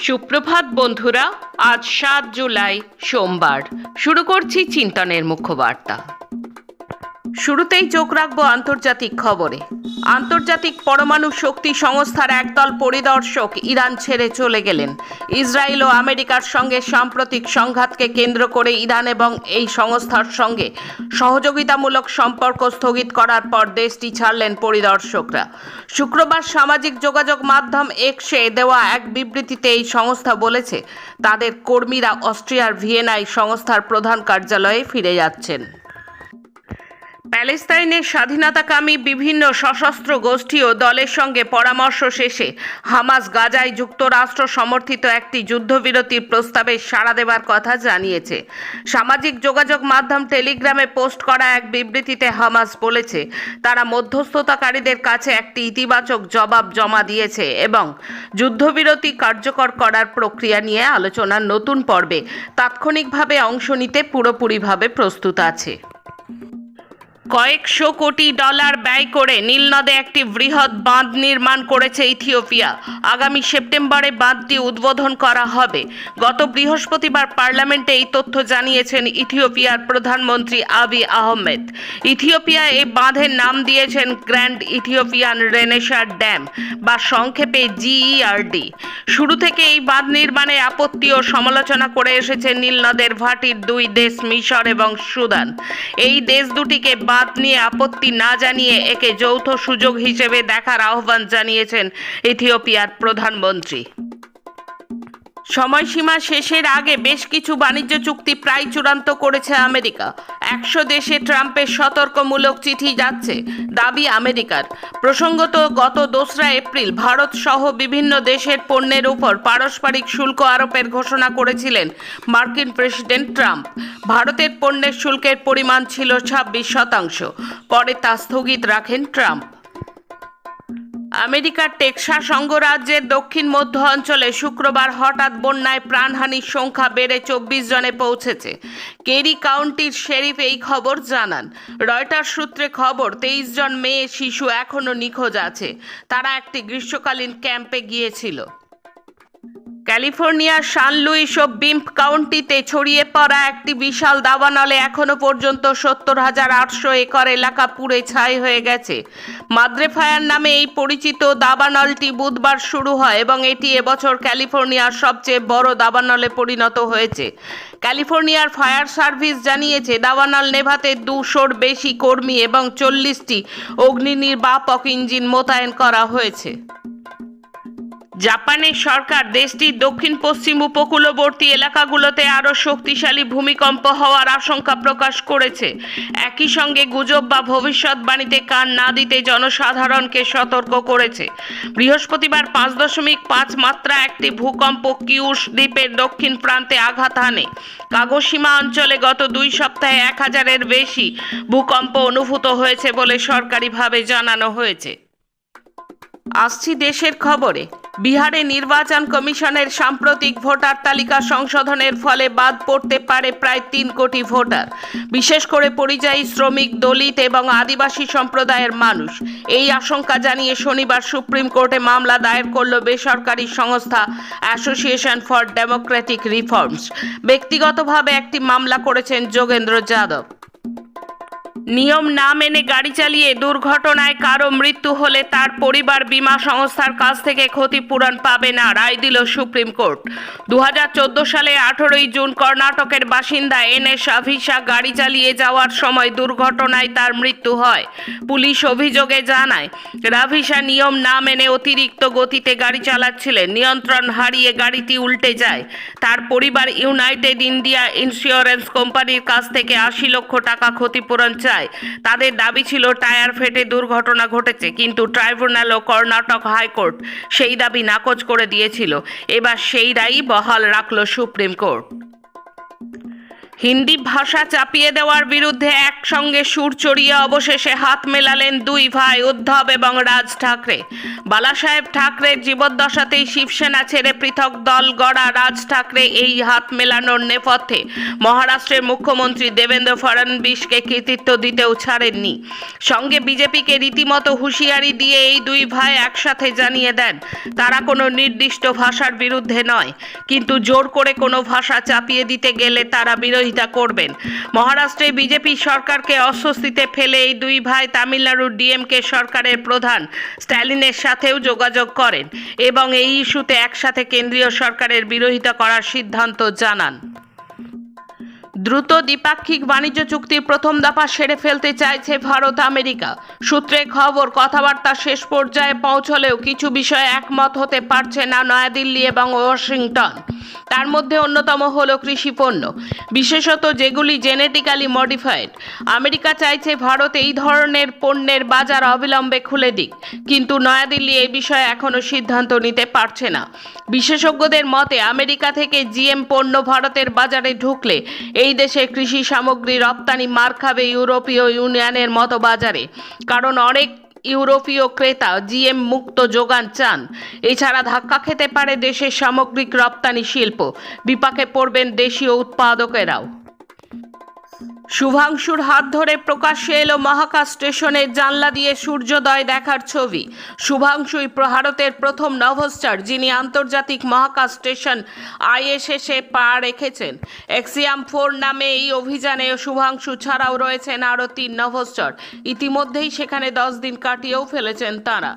সুপ্রভাত বন্ধুরা আজ সাত জুলাই সোমবার। শুরু করছি চিন্তনের মুখ্য বার্তা। শুরুতেই চোখ রাখব আন্তর্জাতিক খবরে। আন্তর্জাতিক পরমাণু শক্তি সংস্থার একদল পরিদর্শক ইরান ছেড়ে চলে গেলেন। ইসরায়েল ও আমেরিকার সঙ্গে সাম্প্রতিক সংঘাতকে কেন্দ্র করে ইরান এবং এই সংস্থার সঙ্গে সহযোগিতামূলক সম্পর্ক স্থগিত করার পর দেশটি ছাড়লেন পরিদর্শকরা। শুক্রবার সামাজিক যোগাযোগ মাধ্যম এক্সে দেওয়া এক বিবৃতিতে এই সংস্থা বলেছে, তাদের কর্মীরা অস্ট্রিয়ার ভিয়েনায় সংস্থার প্রধান কার্যালয়ে ফিরে যাচ্ছেন। প্যালেস্তাইনের স্বাধীনতাকামী বিভিন্ন সশস্ত্র গোষ্ঠী ও দলের সঙ্গে পরামর্শ শেষে হামাস গাজায় যুক্তরাষ্ট্র সমর্থিত একটি যুদ্ধবিরতির প্রস্তাবে সাড়া দেবার কথা জানিয়েছে। সামাজিক যোগাযোগ মাধ্যম টেলিগ্রামে পোস্ট করা এক বিবৃতিতে হামাস বলেছে, তারা মধ্যস্থতাকারীদের কাছে একটি ইতিবাচক জবাব জমা দিয়েছে এবং যুদ্ধবিরতি কার্যকর করার প্রক্রিয়া নিয়ে আলোচনার নতুন পর্বে তাৎক্ষণিকভাবে অংশ নিতে পুরোপুরিভাবে প্রস্তুত আছে। কয়েকশো কোটি ডলার ব্যয় করে নীলনদে একটি বৃহৎ বাঁধ নির্মাণ করেছে ইথিওপিয়া। আগামী সেপ্টেম্বরে বাঁধটি উদ্বোধন করা হবে। গত বৃহস্পতিবার পার্লামেন্টে এই তথ্য জানিয়েছেন ইথিওপিয়ার প্রধানমন্ত্রী আবি আহমেদ। ইথিওপিয়া এই বাঁধের নাম দিয়েছেন গ্র্যান্ড ইথিওপিয়ান রেনেসার ড্যাম বা সংক্ষেপে জিইআরডি শুরু থেকে এই বাঁধ নির্মাণে আপত্তি ও সমালোচনা করে এসেছে নীলনদের ভাটির দুই দেশ মিশর এবং সুদান। এই দেশ দুটিকে বাঁধ নিয়ে আপত্তি না জানিয়ে একে যৌথ সুযোগ হিসেবে দেখার আহ্বান জানিয়েছেন ইথিওপিয়ার প্রধানমন্ত্রী। সময়সীমা শেষের আগে বেশ কিছু বাণিজ্য চুক্তি প্রায় চূড়ান্ত করেছে আমেরিকা। একশো দেশে ট্রাম্পের সতর্কমূলক চিঠি যাচ্ছে দাবি আমেরিকার। প্রসঙ্গত, গত দোসরা এপ্রিল ভারত সহ বিভিন্ন দেশের পণ্যের উপর পারস্পরিক শুল্ক আরোপের ঘোষণা করেছিলেন মার্কিন প্রেসিডেন্ট ট্রাম্প। ভারতের পণ্যের শুল্কের পরিমাণ ছিল ছাব্বিশ শতাংশ, পরে তা স্থগিত রাখেন ট্রাম্প। আমেরিকার টেক্সাস অঙ্গরাজ্যের দক্ষিণ মধ্য অঞ্চলে শুক্রবার হঠাৎ বন্যায় প্রাণহানির সংখ্যা বেড়ে চব্বিশ জনে পৌঁছেছে। কেরি কাউন্টির শেরিফ এই খবর জানান। রয়টার সূত্রে খবর, তেইশ জন মেয়ে শিশু এখনও নিখোঁজ আছে। তারা একটি গ্রীষ্মকালীন ক্যাম্পে গিয়েছিল। ক্যালিফোর্নিয়ার সান লুইস ও বিম্প কাউন্টিতে ছড়িয়ে পড়া একটি বিশাল দাবানলে এখনও পর্যন্ত সত্তর হাজার আটশো একর এলাকা পুড়ে ছাই হয়ে গেছে। মাদ্রে ফায়ার নামে এই পরিচিত দাবানলটি বুধবার শুরু হয় এবং এটি এবছর ক্যালিফোর্নিয়ার সবচেয়ে বড় দাবানলে পরিণত হয়েছে। ক্যালিফোর্নিয়ার ফায়ার সার্ভিস জানিয়েছে, দাবানল নেভাতে দুশোর বেশি কর্মী এবং চল্লিশটি অগ্নি নির্বাপক ইঞ্জিন মোতায়েন করা হয়েছে। জাপানের সরকার দেশটির দক্ষিণ পশ্চিম উপকূলবর্তী এলাকাগুলোতে আরও শক্তিশালী ভূমিকম্প হওয়ার আশঙ্কা প্রকাশ করেছে। একই সঙ্গে গুজব বা ভবিষ্যৎবাণীতে কান না দিতে জনসাধারণকে সতর্ক করেছে। বৃহস্পতিবার পাঁচ দশমিক পাঁচ মাত্রা একটি ভূকম্প কিউশ দ্বীপের দক্ষিণ প্রান্তে আঘাত হানে। কাগোসীমা অঞ্চলে গত দুই সপ্তাহে এক হাজারের বেশি ভূকম্প অনুভূত হয়েছে বলে সরকারিভাবে জানানো হয়েছে। আসছি দেশের খবরে। বিহারে নির্বাচন কমিশনের সাম্প্রতিক ভোটার তালিকা সংশোধনের ফলে বাদ পড়তে পারে প্রায় তিন কোটি ভোটার। বিশেষ করে পরিযায়ী শ্রমিক, দলিত এবং আদিবাসী সম্প্রদায়ের মানুষ। এই আশঙ্কা জানিয়ে শনিবার সুপ্রিম কোর্টে মামলা দায়ের করল বেসরকারি সংস্থা অ্যাসোসিয়েশন ফর ডেমোক্রেটিক রিফর্মস। ব্যক্তিগতভাবে একটি মামলা করেছেন যোগেন্দ্র যাদব। নিয়ম না মেনে গাড়ি চালিয়ে দুর্ঘটনায় কারও মৃত্যু হলে তার পরিবার বীমা সংস্থার কাছ থেকে ক্ষতিপূরণ পাবে না, রায় দিল সুপ্রিম কোর্ট। দু হাজার চোদ্দ সালে আঠেরোই জুন কর্ণাটকের বাসিন্দা এন এস আভিসা গাড়ি চালিয়ে যাওয়ার সময় দুর্ঘটনায় তার মৃত্যু হয়, পুলিশ অভিযোগে জানায়। রাভিসা নিয়ম না মেনে অতিরিক্ত গতিতে গাড়ি চালাচ্ছিলেন, নিয়ন্ত্রণ হারিয়ে গাড়িটি উল্টে যায়। তার পরিবার ইউনাইটেড ইন্ডিয়া ইন্স্যুরেন্স কোম্পানির কাছ থেকে আশি লক্ষ টাকা ক্ষতিপূরণ চায়। তাদের দাবি ছিল, টায়ার ফেটে দুর্ঘটনা ঘটেছে, কিন্তু ট্রাইব্যুনাল ও কর্ণাটক হাইকোর্ট সেই দাবি নাকচ করে দিয়েছিল। এবার সেই রায়ই বহাল রাখল সুপ্রিম কোর্ট। হিন্দি ভাষা চাপিয়ে দেওয়ার বিরুদ্ধে একসঙ্গে সুর চড়িয়ে অবশেষে হাত মেলালেন দুই ভাই উদ্ধব এবং রাজ ঠাকরে। বালাসাহেব ঠাকরের জীবদ্দশাতেই শিবসেনা ছেড়ে পৃথক দল গড়া রাজ ঠাকরে এই হাত মেলানোর নেপথ্যে। মহারাষ্ট্রের মুখ্যমন্ত্রী দেবেন্দ্র ফডণবীশকে কৃতিত্ব দিতেও ছাড়েননি। সঙ্গে বিজেপিকে রীতিমতো হুঁশিয়ারি দিয়ে এই দুই ভাই একসাথে জানিয়ে দেন, তারা কোনো নির্দিষ্ট ভাষার বিরুদ্ধে নয়। কিন্তু জোর করে কোনো ভাষা চাপিয়ে দিতে গেলে তারা বিরোধিতা করবেন। মহারাষ্ট্রে বিজেপি সরকারকে অস্বস্তিতে ফেলে এই দুই ভাই তামিলনাড়ুর ডিএমকে সরকারের প্রধান। স্ট্যালিনের সাথেও যোগাযোগ করেন এবং এই ইস্যুতে একসাথে কেন্দ্রীয় সরকারের বিরোধিতা করার সিদ্ধান্ত জানান। দ্রুত দ্বিপাক্ষিক বাণিজ্য চুক্তির প্রথম দফা সেরে ফেলতে চাইছে ভারত আমেরিকা। সূত্রে খবর, কথাবার্তা শেষ পর্যায়ে পৌঁছলেও কিছু বিষয়ে একমত হতে পারছে না নয়াদিল্লি এবং ওয়াশিংটন। তার মধ্যে অন্যতম হল কৃষি পণ্য। বিশেষত যেগুলি জেনেটিক্যালি মডিফাইড আমেরিকা চাইছে ভারত এই ধরনের পণ্যের বাজার অবিলম্বে খুলে দিক, কিন্তু নয়াদিল্লি এই বিষয়ে এখনও সিদ্ধান্ত নিতে পারছে না। বিশেষজ্ঞদের মতে, আমেরিকা থেকে জিএম পণ্য ভারতের বাজারে ঢুকলে এই দেশে কৃষি সামগ্রী রপ্তানি মার খাবে ইউরোপীয় ইউনিয়নের মতো বাজারে, কারণ অনেক ইউরোপীয় ক্রেতা জিএম মুক্ত যোগান চান। এছাড়া ধাক্কা খেতে পারে দেশের সামগ্রিক রপ্তানি শিল্প। বিপাকে পড়বেন দেশীয় উৎপাদকেরাও। শুভাংশুর হাত ধরে প্রকাশ্যে এলো মহাকাশ স্টেশনের জানলা দিয়ে সূর্যোদয় দেখার ছবি। শুভাংশুই ভারতের প্রথম নভোস্টার যিনি আন্তর্জাতিক মহাকাশ স্টেশন আইএসএসে পা রেখেছেন। এক্সিয়াম ফোর নামে এই অভিযানে শুভাংশু ছাড়াও রয়েছেন আরও তিন নভোস্টার ইতিমধ্যেই সেখানে দশ দিন কাটিয়েও ফেলেছেন তারা।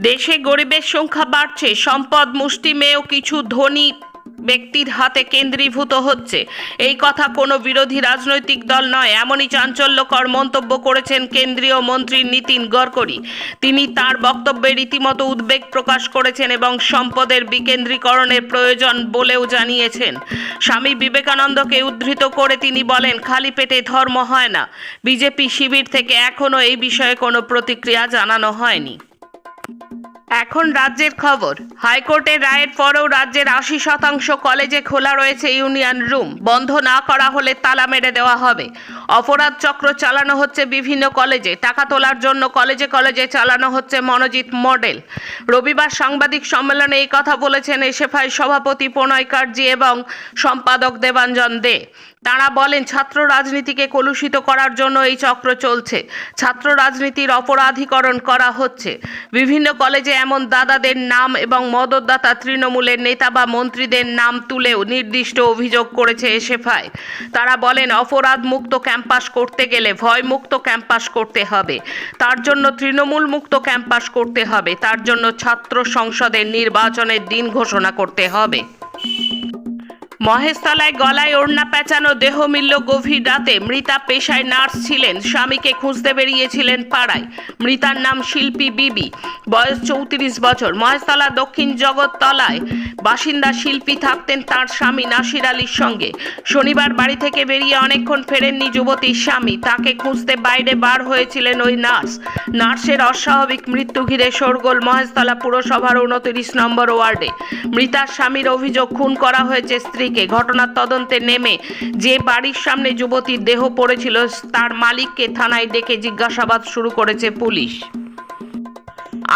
দেশে গরিবের সংখ্যা বাড়ছে, সম্পদ মুষ্টিমেয় কিছু ধনী ব্যক্তির হাতে কেন্দ্রীভূত হচ্ছে। এই কথা কোনো বিরোধী রাজনৈতিক দল নয়, এমনই চাঞ্চল্যকর মন্তব্য করেছেন কেন্দ্রীয় মন্ত্রী নীতিন গডকরি। তিনি তার বক্তব্যে রীতিমতো উদ্বেগ প্রকাশ করেছেন এবং সম্পদের বিকেন্দ্রীকরণের প্রয়োজন বলেও জানিয়েছেন। স্বামী বিবেকানন্দকে উদ্ধৃত করে তিনি বলেন, খালি পেটে ধর্ম হয় না। বিজেপি শিবির থেকে এখনও এই বিষয়ে কোনো প্রতিক্রিয়া জানানো হয়নি। এখন রাজ্যের খবর। হাইকোর্টের রায়ের পরেও রাজ্যের আশি শতাংশ কলেজে খোলা রয়েছে ইউনিয়ন রুম। বন্ধ না করা হলে তালা মেরে দেওয়া হবে। অপরাধ চক্র চালানো হচ্ছে বিভিন্ন কলেজে। টাকা তোলার জন্য কলেজে কলেজে চালানো হচ্ছে মনোজিৎ মডেল। রবিবার সাংবাদিক সম্মেলনে এই কথা বলেছেন এসএফআই সভাপতি প্রণয় কার্জি এবং সম্পাদক দেবাঞ্জন দে। তাঁরা বলেন, ছাত্র রাজনীতিকে কলুষিত করার জন্য এই চক্র চলছে। ছাত্র রাজনীতির অপরাধীকরণ করা হচ্ছে। বিভিন্ন কলেজে এমন দাদাদের নাম এবং মদতদাতা তৃণমূলের নেতা বা মন্ত্রীদের নাম তুলেও নির্দিষ্ট অভিযোগ করেছে এসএফআই। তারা বলেন অপরাধ মুক্ত ক্যাম্পাস করতে গেলে ভয় মুক্ত ক্যাম্পাস করতে হবে। তার জন্য তৃণমূল মুক্ত ক্যাম্পাস করতে হবে। তার জন্য ছাত্র সংসদের নির্বাচনের দিন ঘোষণা করতে হবে। মহেশতলায় গলায় ওড়না পেঁচানো, দেহ মিলল গভীর রাতে। মৃতা পেশায় নার্স ছিলেন, স্বামীকে খুঁজতে বেরিয়েছিলেন পাড়ায়। মৃতার নাম শিল্পী বিবি, বয়স চৌত্রিশ বছর। মহেশতলা দক্ষিণ জগৎতলায় বাসিন্দা শিল্পী থাকতেন তার স্বামী নাসির আলীর সঙ্গে। শনিবার বাড়ি থেকে বেরিয়ে অনেকক্ষণ ফেরেননি যুবতীর স্বামী। তাকে খুঁজতে বাইরে বার হয়েছিলেন ওই নার্স। নার্সের অস্বাভাবিক মৃত্যু ঘিরে শোরগোল মহেশতলা পুরসভার উনত্রিশ নম্বর ওয়ার্ডে। মৃতার স্বামীর অভিযোগ, খুন করা হয়েছে স্ত্রীকে ঘটনার তদন্তে নেমে যে বাড়ির সামনে যুবতীর দেহ পড়েছিল, তার মালিককে থানায় ডেকে জিজ্ঞাসাবাদ শুরু করেছে পুলিশ।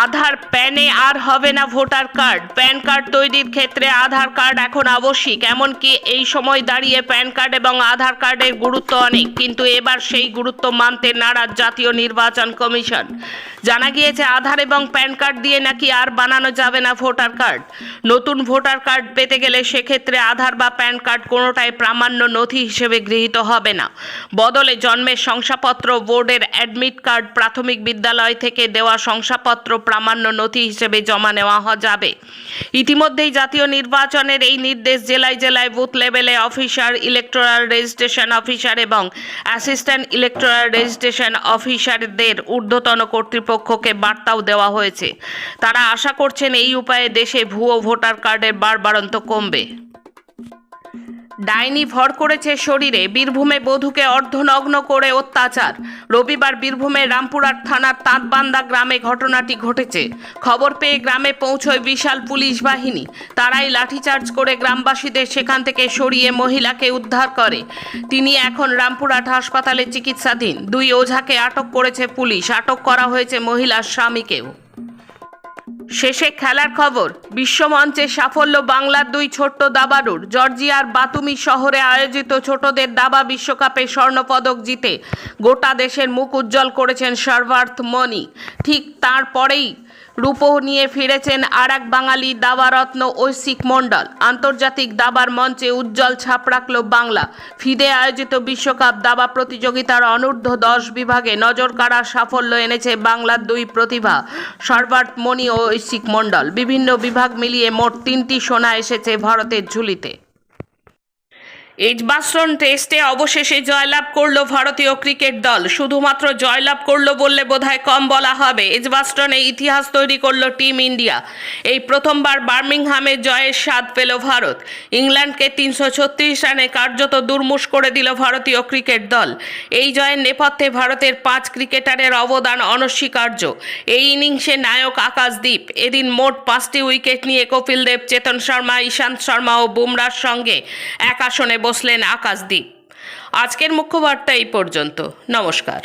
আধার প্যানে আর হবে না ভোটার কার্ড। প্যান কার্ড তৈরির ক্ষেত্রে আধার কার্ড এখন আবশ্যিক, এমনকি এই সময় দাঁড়িয়ে প্যান কার্ড এবং আধার কার্ডের গুরুত্ব অনেক, কিন্তু এবার সেই গুরুত্ব মানতে নারাজ জাতীয় নির্বাচন কমিশন। জানা গিয়েছে, আধার এবং প্যান কার্ড দিয়ে নাকি আর বানানো যাবে না ভোটার কার্ড। নতুন ভোটার কার্ড পেতে গেলে সেক্ষেত্রে আধার বা প্যান কার্ড কোনোটাই প্রামাণ্য নথি হিসেবে গৃহীত হবে না। বদলে জন্মের শংসাপত্র, বোর্ডের অ্যাডমিট কার্ড, প্রাথমিক বিদ্যালয় থেকে দেওয়া শংসাপত্র প্রামাণ্য নথি হিসেবে জমা নেওয়া যাবে। ইতিমধ্যেই জাতীয় নির্বাচনের এই নির্দেশ জেলায় জেলায় বুথ লেভেলে অফিসার, ইলেকটোরাল রেজিস্ট্রেশন অফিসার এবং অ্যাসিস্ট্যান্ট ইলেকটোরাল রেজিস্ট্রেশন অফিসারদের ঊর্ধ্বতন কর্তৃপক্ষকে বার্তাও দেওয়া হয়েছে। তারা আশা করছেন এই উপায়ে দেশে ভুয়ো ভোটার কার্ডের বারবারন্ত কমবে। ডাইনি ভর করেছে শরীরে। বীরভূমে বধূকে অর্ধনগ্ন করে অত্যাচার। রবিবার বীরভূমের রামপুরহাট থানার তাঁতবান্দা গ্রামে ঘটনাটি ঘটেছে। খবর পেয়ে গ্রামে পৌঁছয় বিশাল পুলিশ বাহিনী। তারাই লাঠিচার্জ করে গ্রামবাসীদের সেখান থেকে সরিয়ে মহিলাকে উদ্ধার করে। তিনি এখন রামপুরহাট হাসপাতালে চিকিৎসাধীন। দুই ওঝাকে আটক করেছে পুলিশ। আটক করা হয়েছে মহিলার স্বামীকেও। শেষে খেলার খবর, বিশ্বমঞ্চে সাফল্য বাংলার দুই ছোট্ট দাবারুর জর্জিয়ার বাতুমি শহরে আয়োজিত ছোটদের দাবা বিশ্বকাপে স্বর্ণপদক জিতে গোটা দেশের মুখ উজ্জ্বল করেছেন সর্বার্থ মনি ঠিক তারপরেই রূপো নিয়ে ফিরেছেন আর এক বাঙালি দাবারত্ন ঐশিক মণ্ডল। আন্তর্জাতিক দাবার মঞ্চে উজ্জ্বল ছাপ রাখল বাংলা। ফিদে আয়োজিত বিশ্বকাপ দাবা প্রতিযোগিতার অনূর্ধ্ব দশ বিভাগে নজর কাড়া সাফল্য এনেছে বাংলার দুই প্রতিভা, সর্বার্থ মণি ও ঐশিক মণ্ডল। বিভিন্ন বিভাগ মিলিয়ে মোট তিনটি সোনা এসেছে ভারতের ঝুলিতে। এজবাস্টন টেস্টে অবশেষে জয়লাভ করল ভারতীয় ক্রিকেট দল। শুধুমাত্র জয়লাভ করল বললে বোধহয় কম বলা হবে। এজবাস্টনে ইতিহাস তৈরি করল টিম ইন্ডিয়া। এই প্রথমবার বার্মিংহামে জয়ের স্বাদ পেল ভারত। ইংল্যান্ডকে তিনশো ছত্রিশ রানে কার্যত দুর্মুষ করে দিল ভারতীয় ক্রিকেট দল। এই জয়ের নেপথ্যে ভারতের পাঁচ ক্রিকেটারের অবদান অনস্বীকার্য। এই ইনিংসে নায়ক আকাশদীপ, এদিন মোট পাঁচটি উইকেট নিয়ে কপিল দেব, চেতন শর্মা, ঈশান্ত শর্মা ও বুমরার সঙ্গে এক আসনে বসলেন আকাশদ্বীপ আজকের মুখ্য বার্তা এই পর্যন্ত। নমস্কার।